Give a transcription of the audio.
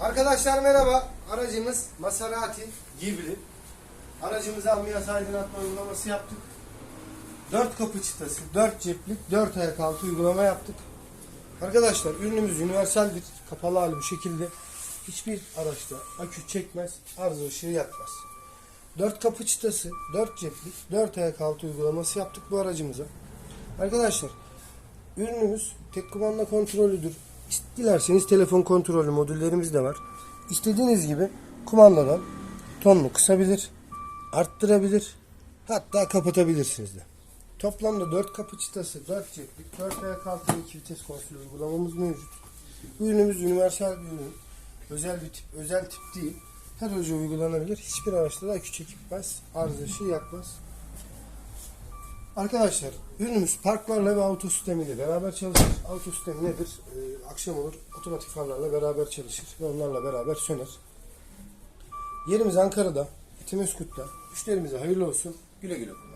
Arkadaşlar merhaba. Aracımız Maserati Ghibli. Aracımıza ambiyans aydınlatma uygulaması yaptık. 4 kapı çıtası, 4 ceplik, 4 ayak altı uygulama yaptık. Arkadaşlar ürünümüz universaldir. Kapalı hali bu şekilde. Hiçbir araçta akü çekmez, arıza ışığı yakmaz. 4 kapı çıtası, 4 ceplik, 4 ayak altı uygulaması yaptık bu aracımıza. Arkadaşlar ürünümüz tek kumanda kontrolüdür. Dilerseniz telefon kontrolü modüllerimiz de var. İstediğiniz gibi kumandadan tonunu kısabilir, arttırabilir, hatta kapatabilirsiniz de. Toplamda 4 kapı çıtası, 4 ceplik, 4 ayak altı ve 2 vites konsol uygulamamız mevcut. Ürünümüz universal bir ürün. Özel bir tip, özel tip değil. Her araca uygulanabilir. Hiçbir araçta da akü çekmez, arıza ışığı yakmaz. Arkadaşlar ürünümüz parklarla ve auto sistemiyle beraber çalışır. Auto sistemi nedir? Ee, akşam olur otomatik farlarla beraber çalışır ve onlarla beraber söner. Yerimiz Ankara'da, Etimeskut'ta. Müşterimize hayırlı olsun. Güle güle kullan.